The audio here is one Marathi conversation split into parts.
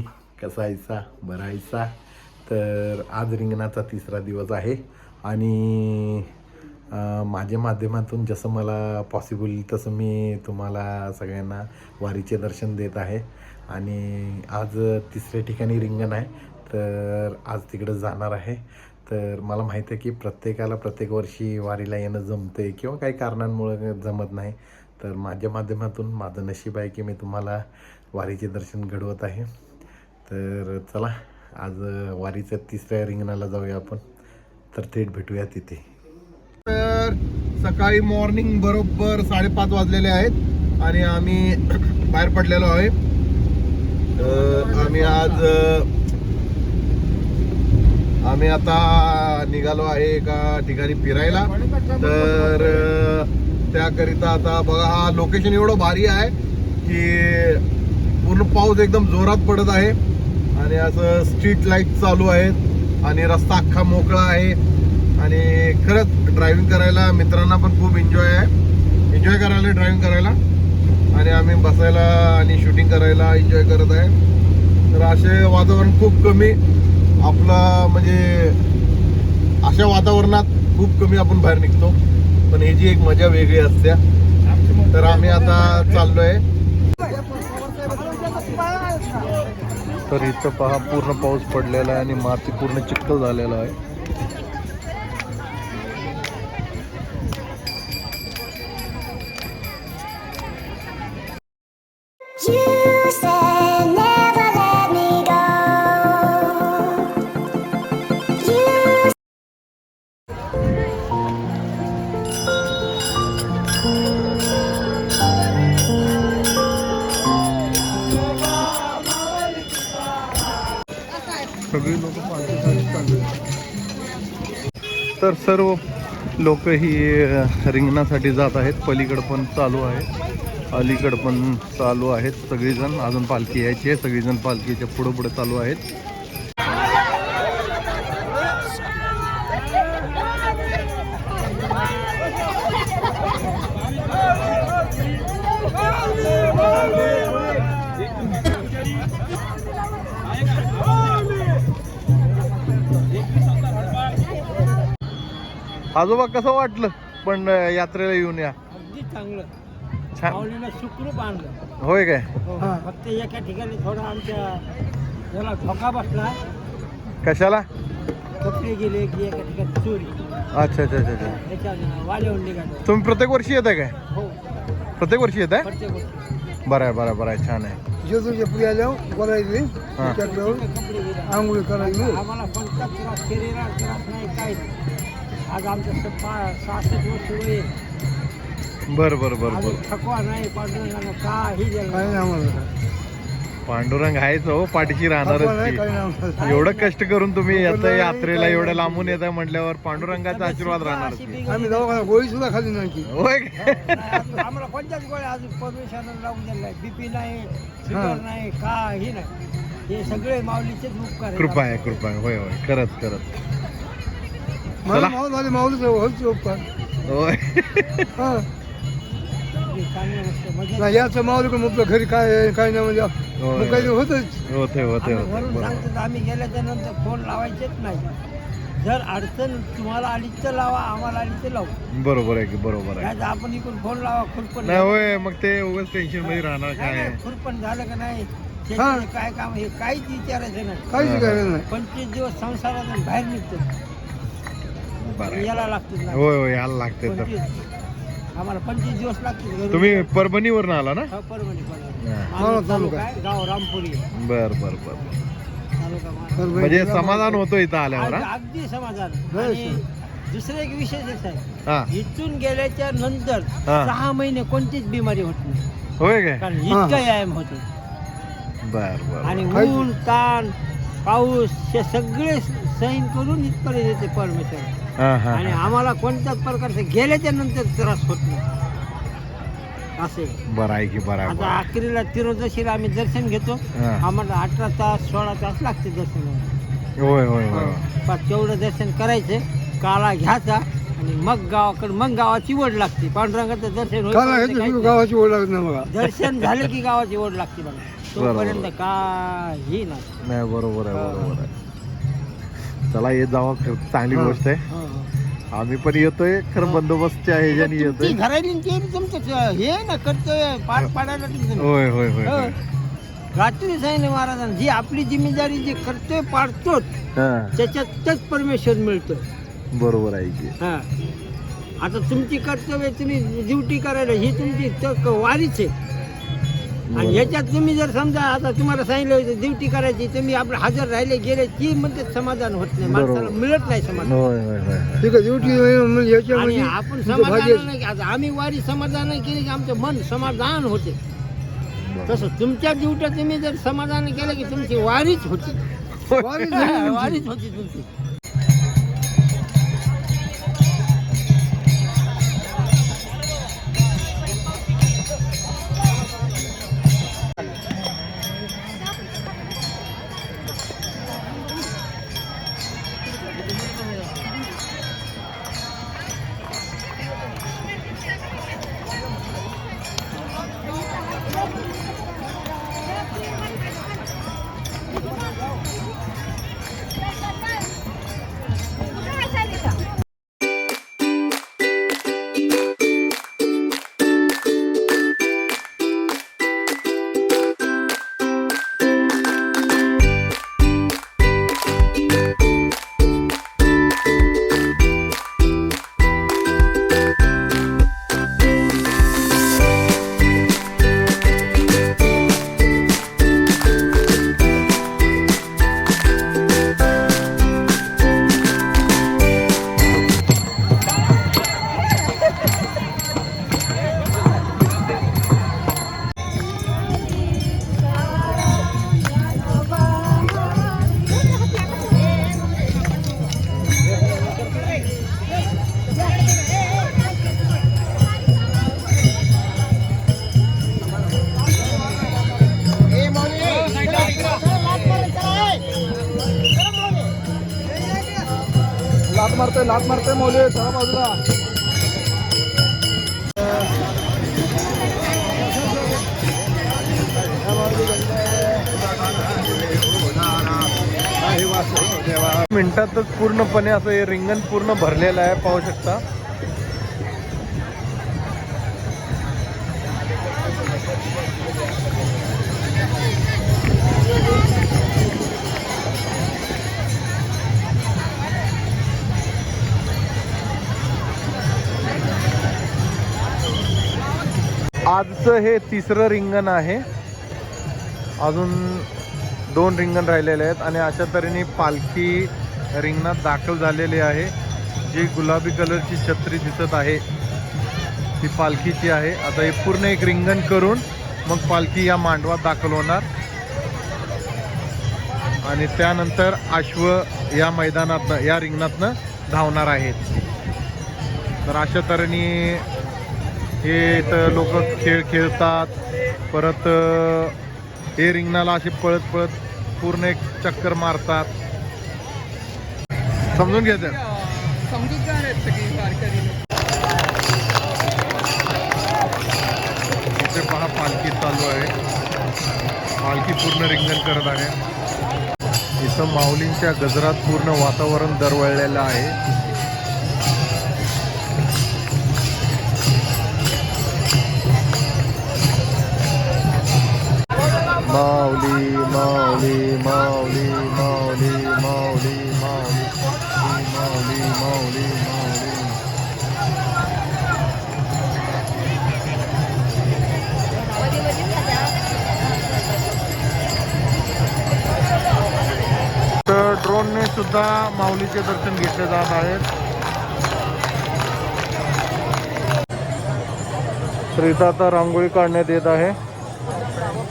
कसा कसायचा भरायचा. तर आज रिंगणाचा तिसरा दिवस आहे. आणि माझ्या माध्यमातून जसं मला पॉसिबल तसं मी तुम्हाला सगळ्यांना वारीचे दर्शन देत आहे. आणि आज तिसऱ्या ठिकाणी रिंगण आहे. तर आज तिकडं जाणार आहे. तर मला माहीत आहे की प्रत्येकाला प्रत्येक वर्षी वारीला येणं जमते किंवा काही कारणांमुळं जमत नाही. तर माझ्या माध्यमातून माझं नशीब आहे की मी तुम्हाला वारीचे दर्शन घडवत आहे. तर चला आज वारीच्या तिसऱ्या रिंगणाला जाऊया आपण. तर थेट भेटूया तिथे. तर सकाळी मॉर्निंग बरोबर साडेपाच वाजलेले आहेत आणि आम्ही बाहेर पडलेलो आहे. तर आम्ही आज आम्ही आता निघालो आहे एका ठिकाणी फिरायला. तर त्याकरिता आता बघा हा लोकेशन एवढं भारी आहे की पूर्ण पाऊस एकदम जोरात पडत आहे. आणि असं स्ट्रीट लाइट चालू आहेत आणि रस्ता अख्खा मोकळा आहे. आणि खरंच ड्रायव्हिंग करायला मित्रांना पण खूप एन्जॉय आहे. एन्जॉय करायला ड्रायव्हिंग करायला. आणि आम्ही बसायला आणि शूटिंग करायला एन्जॉय करत आहे. तर असे वातावरण खूप कमी आपलं म्हणजे अशा वातावरणात खूप कमी आपण बाहेर निघतो. पण ह्याची एक मजा वेगळी असते. तर आम्ही आता चाललो आहे तर इथं पहा पूर्ण पाऊस पडलेला आहे आणि माती पूर्ण चिखल झालेला आहे. You सगळी लोक तर सर्व लोक ही रिंगणासाठी जात आहेत. पलीकडं पण चालू आहे. अलीकडं पण चालू आहेत सगळीजण. अजून पालखी यायची आहे. सगळीजण पालखीच्या पुढं पुढे चालू आहेत. आजोबा कसं वाटलं पण यात्रेला येऊन या? अगदी चांगलं. छान. माऊलीनं सुखरूप आणलं. होय काय? फक्त एका ठिकाणी थोडा आमच्या याला धोका बसला. कशाला? कपडे गेले की एका ठिकाणी चोरी. अच्छा अच्छा अच्छा अच्छा. त्याच्या वाल्याहून निघालो. तुम्ही प्रत्येक वर्षी येत आहे काय? हो. प्रत्येक वर्षी येत आहे? प्रत्येक गोष्टी बरं आहे बरं आहे बरं आहे. छान आहे. जेजूच्या पुढे बोलायचे हा. त्याच्याकडे कपडे गेले. आंघोळी करायची आम्हाला कोणता त्रास शरीराला त्रास नाही नाही. आज आमचं स- पा सहासष्ट वर्ष वय आहे. बरं बरं बरं अजून बरं थकवा नाही पांडुरंगानं काही दिलं काही नाही. नाही आम्हाला पांडुरंग आहेच हो पाठीशी थकवा राहणारच नाही की. काही नाही आम्हाला एवढं कष्ट करून तुम्ही येता यात्रेला काही एवढं नाही. लांबून येत म्हटल्यावर पांडुरंगाचा आशीर्वाद राहणार अशी की. बिघडली आम्ही दवाखाना गोळी सुद्धा खाली नाही की. होय? नाही, आम्हाला कोणत्याच गोळ्या अजून परमेश्वरानं लावून दिलं नाही बीपी नाही शुगर नाही काही नाही हे सगळे माऊलीचेच उपकार आहेत. कृपा आहे कृपा आहे होय होय खरंच खरंच मला. माऊल झाले माऊलीच होय. हा. याचं माऊली पण आपलं घरी काय काय नाही म्हणजे. मग काही होतच. होते होते होते. आम्ही गेल्याच्यानंतर फोन लावायचेच नाही. जर अडचण तुम्हाला आली तर लावा आम्हाला आली तर लावू. बरोबर आहे की बरोबर आहे. आपण इकडून फोन लावा खुरपण नाही होय मग ते उगाच टेन्शनमध्ये राहणार काय? खुरपण झालं का नाही? काय काम हे काहीच विचारायचं नाही. काहीच करायचं नाही पंचवीस दिवस संसारातून बाहेर निघतो. बरं. याला लागतील ना. होय होय यायला लागते तर पंचवीस. आम्हाला पंचवीस दिवस लागतील घरून. तुम्ही परभणीवर आला ना? हो, परभणी परभणी. हा. आम्ही तालुका. तालुका? आहे, गाव रामपुरी. आहे. बर बर बर. तालुका मा- तर म्हणजे समाधान होतो इथं आल्यावर अग- हा? अगदी समाधान. आणि दुसरं एक विशेष आहे हा. इथून गेल्याच्यानंतर हा. सहा महिने कोणतीच बिमारी होत नाही. होय काय? कारण हा. इतका व्यायाम होतो. बर बर. आणि ऊन ताण पाऊस हे सगळे सहन करून इथपर्यंत येते परमेश्वर. आणि आम्हाला कोणत्याच प्रकारचं गेल्याच्यानंतर त्रास होत नाही. असे. बरं आहे की बरं आहे आता आहे. अखेरीला तिरोदशीला आम्ही दर्शन घेतो. हा. आम्हाला अठरा तास सोळा तास लागते दर्शनाला होय होय होय. पण तेवढं दर्शन करायचं. काळा घ्यायचा. आणि मग गावाकडे मग गावाची ओढ लागते. पांडुरंगाचं दर्शन काला होईपर्यंत घेतलं काहीच सुरू नाही. गावाची ओढ लागत नाही दर्शन झालं की गावाची ओढ लागते बघा. तोपर्यंत काही नाही. नाही बरोबर आहे हा. बरोबर आहे. चला येत जावा खरं चांगली. गोष्ट आहे. आम्ही पण येतोय खरं हा. बंदोबस्तच्या ह्याच्याने तुमची येतोय तुमचं हे आहे ना कर्तव्य पार पाडायला तुमचं होय होय होय. होय. रात्री सांगितलं महाराजांनी जी आपली जिम्मेदारी जे कर्तव्य पाडतो हा त्याच्यातच परमेश्वर मिळतो बरोबर आहे की हा आता तुमची कर्तव्य तुम्ही ड्युटी करायला ही तुमची त- वारीच आहे आणि याच्यात तुम्ही जर समजा आता तुम्हाला सांगितलं होतं ड्युटी करायची तुम्ही आपलं हजर राहिले गेले ती म्हणते समाधान होत नाही. माणसाला मिळत नाही समाधान. होय होय होय ठीक आहे ड्युटी आणि याच्यामध्ये आपण समाधान नाही आता आम्ही वारी समाधान नाही केली की आमचं मन समाधान होते. तसं तुमच्या ड्युट्या तुम्ही जर समाधान केलं की तुमची वारीच होती. वारीच झाली तुमची. वारीच होती तुमची. लात मारतोय लात मारतोय मौली चला बाजूला. मिनिटातच पूर्णपणे असं हे रिंगण पूर्ण भरलेलं आहे पाहू शकता. आजचं हे तिसरं रिंगण आहे. अजून दोन रिंगण राहिलेले आहेत आणि अशा तऱ्हेने पालखी रिंगणात दाखल झालेली आहे. जी गुलाबी कलरची छत्री दिसत आहे. ती पालखीची आहे. आता हे पूर्ण एक रिंगण करून मग पालखी या मांडवात दाखल होणार. आणि त्यानंतर अश्व या मैदानातनं या रिंगणातनं धावणार आहेत. तर अशा तऱ्हेने हे इथं लोक खेळ खेळतात. परत हे रिंगणाला असे पळत पळत पूर्ण एक चक्कर मारतात. समजून घेते इथे पहा पालखी चालू आहे. पालखी पूर्ण रिंगण करत आहे. इथं माऊलींच्या गजरात पूर्ण वातावरण दरवळलेलं आहे. माऊली माऊली माऊली माऊली माऊली माऊली माऊली माऊली माऊली तर ड्रोनने सुद्धा माऊलीचे दर्शन घेतले जात आहेत. तर इथं आता रांगोळी काढण्यात येत आहे.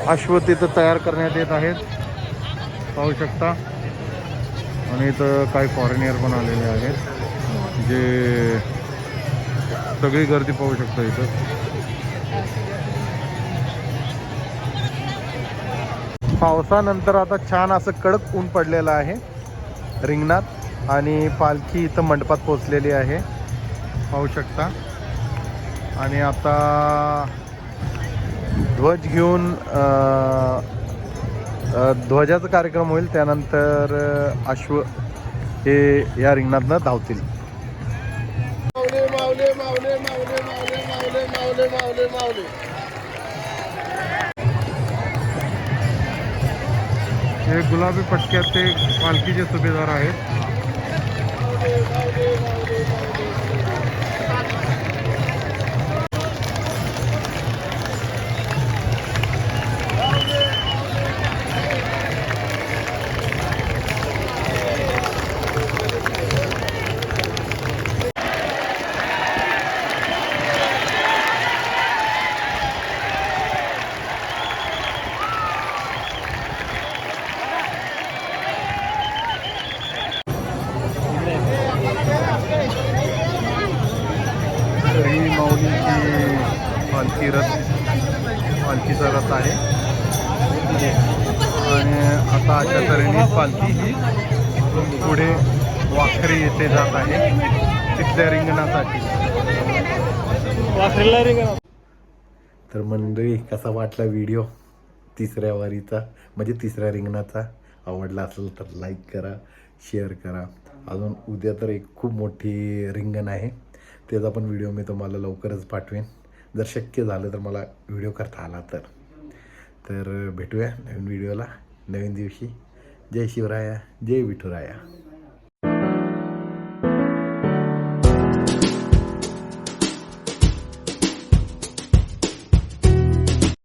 अश्व तिथं तयार करण्यात येत आहेत. पाहू शकता. आणि इथं काही फॉरेनियर पण आलेले आहेत. जे सगळी गर्दी पाहू शकता इथं. पावसानंतर आता छान असं कडक ऊन पडलेलं आहे. रिंगणात. आणि पालखी इथं मंडपात पोचलेली आहे. पाहू शकता. आणि आता ध्वज घेऊन ध्वजाचा कार्यक्रम होईल. त्यानंतर अश्व हे या रिंगणातनं धावतील. हे गुलाबी पटक्यात ते पालखीचे सुभेदार आहेत. पालखीचा रथ आहे. आणि आता अशा तऱ्हेने पालखी ही पुढे वाखरी येथे जात आहे तिथल्या रिंगणासाठी. तर मंडळी कसा वाटला व्हिडिओ तिसऱ्या वारीचा म्हणजे तिसऱ्या रिंगणाचा. आवडला असेल तर लाईक करा शेअर करा. अजून उद्या तर एक खूप मोठी रिंगण आहे. त्याचा पण व्हिडिओ मी तुम्हाला लवकरच पाठवेन. जर शक्य झालं तर मला व्हिडिओ करता आला तर. तर भेटूया नवीन व्हिडिओला. नवीन दिवशी. जय शिवराया. जय विठुराया.